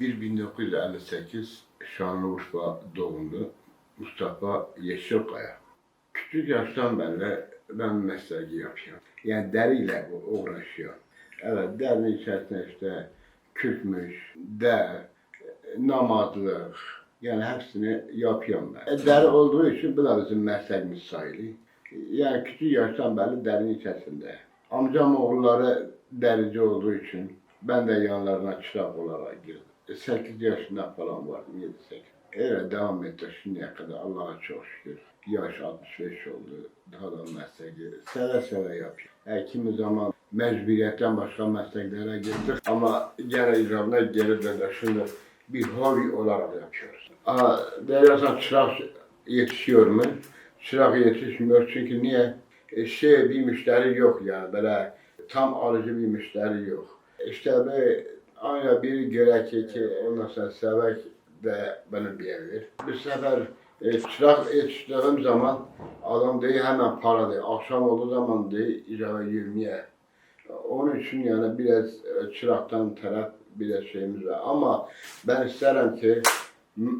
1958 Şanlıurfa doğumlu Mustafa Yeşilkaya. Küçük yaştan beri ben mesleği yapıyorum. Yani deriyle uğraşıyorum. Evet derinin içerisinde işte kürkmüş, der, namazlık, yani hepsini yapıyorum ben. E, deri olduğu için bu da bizim mesleğimiz sayılır. Yani küçük yaştan beri derin içerisinde. Amcam oğulları derici olduğu için ben de yanlarına çırak olarak girdim. 8 yaşında falan vardım, 7-8. Öyle devam etti şimdiye kadar Allah'a çok şükür. Yaş 65 oldu. Daha da mesleği seve seve yapıyor. E, kimi zaman mecburiyetten başka mesleklere girdik ama gene icabına geri döndük. Şimdi bir hobi olarak yapıyoruz. Aa, dersen çırak yetişiyor mu? Çırak yetişmiyor çünkü niye? E, şey bir müşteri yok yani böyle tam alıcı bir müşteri yok. İşte be aynı bir gerekir ki ondan sonra de benim bir yerdir. Bir sefer e, çırak yetiştirdiğim zaman adam değil hemen para değil. Akşam olduğu zaman değil icaba 20'ye. Onun için yani biraz e, çıraktan taraf biraz şeyimiz var. Ama ben isterim ki m-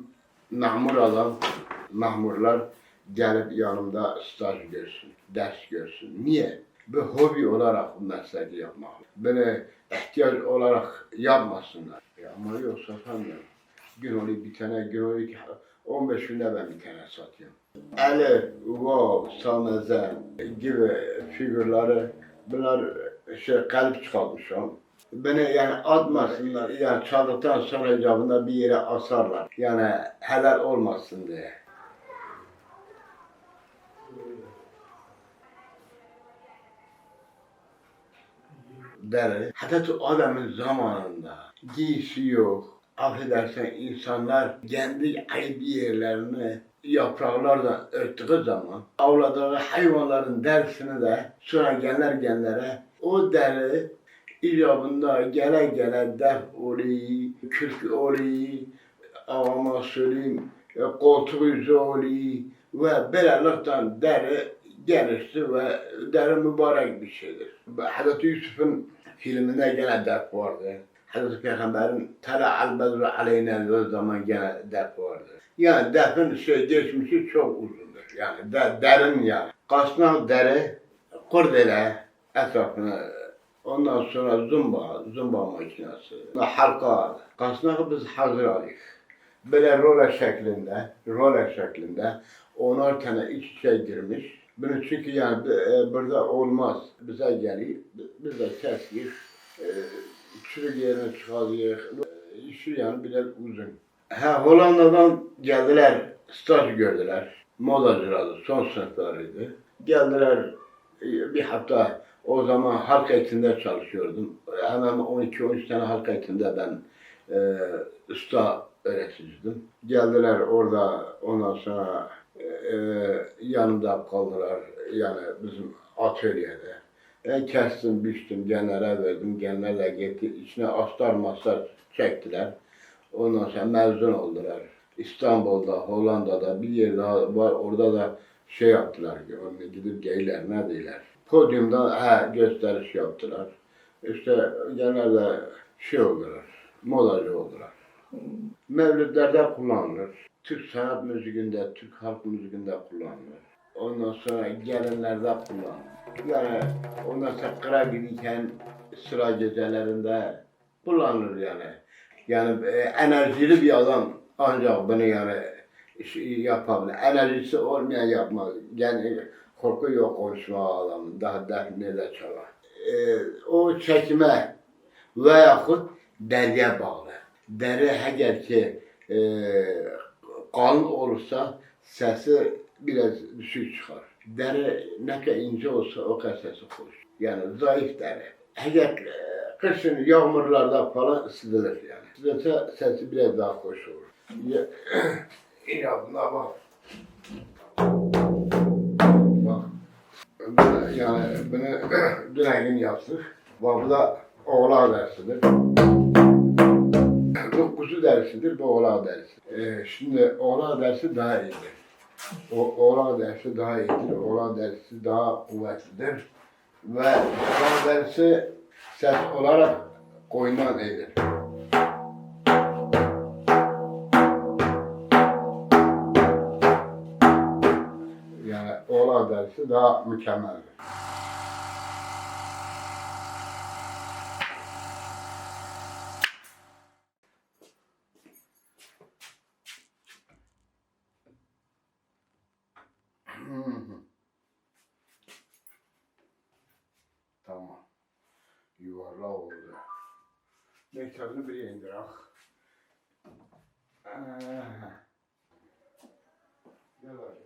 memur adam, memurlar gelip yanımda staj görsün, ders görsün. Niye? Bir hobi olarak bu mesleği yapmak. Beni ihtiyaç olarak yapmasınlar. Ya ama yoksa efendim, gün oluyor bir tane, gün oluyor ki 15 günde ben bir tane satıyorum. Ali, Wow, Sameze gibi figürleri bunlar şey kalp çıkartmışım. Beni yani atmasınlar, yani çaldıktan sonra icabında bir yere asarlar. Yani helal olmasın diye. Deri. Hazreti Adem'in zamanında giysi yok. Affedersen insanlar kendi ayıp yerlerini yapraklarla örttüğü zaman avladığı hayvanların derisini de sonra genler genlere o deri icabında gele gele def oluyor, kürk oluyor, avama söyleyeyim, e, koltuk ve böylelikten deri gelişti ve deri mübarek bir şeydir. Hazreti Yusuf'un filminde gene def vardı. Hazreti Peygamber'in Tala al bedru aleyna o zaman gene def vardı. Yani defin şey geçmişi çok uzundur. Yani de, derin yani. Kasnak deri, kurdele etrafına ondan sonra zumba, zumba makinesi, halka. Kasnağı biz hazır aldık. Böyle rola şeklinde, rola şeklinde onar tane iç içe girmiş. Bunu çünkü yani e, burada olmaz. Bize geliyor, biz de kesiyor, e, çürük yerine çıkarıyor. Yani biraz uzun. Ha, Hollanda'dan geldiler, staj gördüler. Modacılardı, son sınıflarıydı. Geldiler e, bir hafta o zaman halk eğitimde çalışıyordum. Hemen 12-13 tane halk eğitimde ben e, usta öğreticiydim. Geldiler orada ondan sonra e, yanımda kaldılar yani bizim atölyede. Ben kestim, biçtim, genlere verdim. Genlerle gitti. içine astar mastar çektiler. Ondan sonra mezun oldular. İstanbul'da, Hollanda'da bir yer daha var. Orada da şey yaptılar. Onu gidip geyler ne diyorlar. Podyumda he, gösteriş yaptılar. İşte genelde şey oldular. Modacı oldular. Mevlütlerde kullanılır. Türk sanat müziğinde, Türk halk müziğinde kullanılır. Ondan sonra gelinlerde kullanılır. Yani ondan sonra kıra giderken sıra gecelerinde kullanılır yani. Yani e, enerjili bir adam ancak bunu yani şey yapabilir. Enerjisi olmayan yapmaz. Yani korku yok konuşma adamın. Daha defne de çalar. E, o çekime veyahut deriye bağlı. Deri eğer ki e, kalın olursa sesi biraz düşük çıkar. Deri ne kadar ince olsa o kadar sesi hoş. Yani zayıf deri. Eğer e, kışın yağmurlarda falan ısıtılır yani. Isıtılsa sesi biraz daha hoş olur. Ya buna bak. Bak. Yani bunu dün gün yaptık. Bak bu da oğlan dersidir dokuzu dersidir, bu oğlak dersi. Ee, şimdi oğlak dersi daha iyidir. O, oğlak dersi daha iyidir, oğlak dersi daha kuvvetlidir. Ve oğlak dersi ses olarak koyundan iyidir. Yani oğlak dersi daha mükemmeldir. Yuvarlak oldu. Mektebini bir indir ah. Ah. Gel bakayım.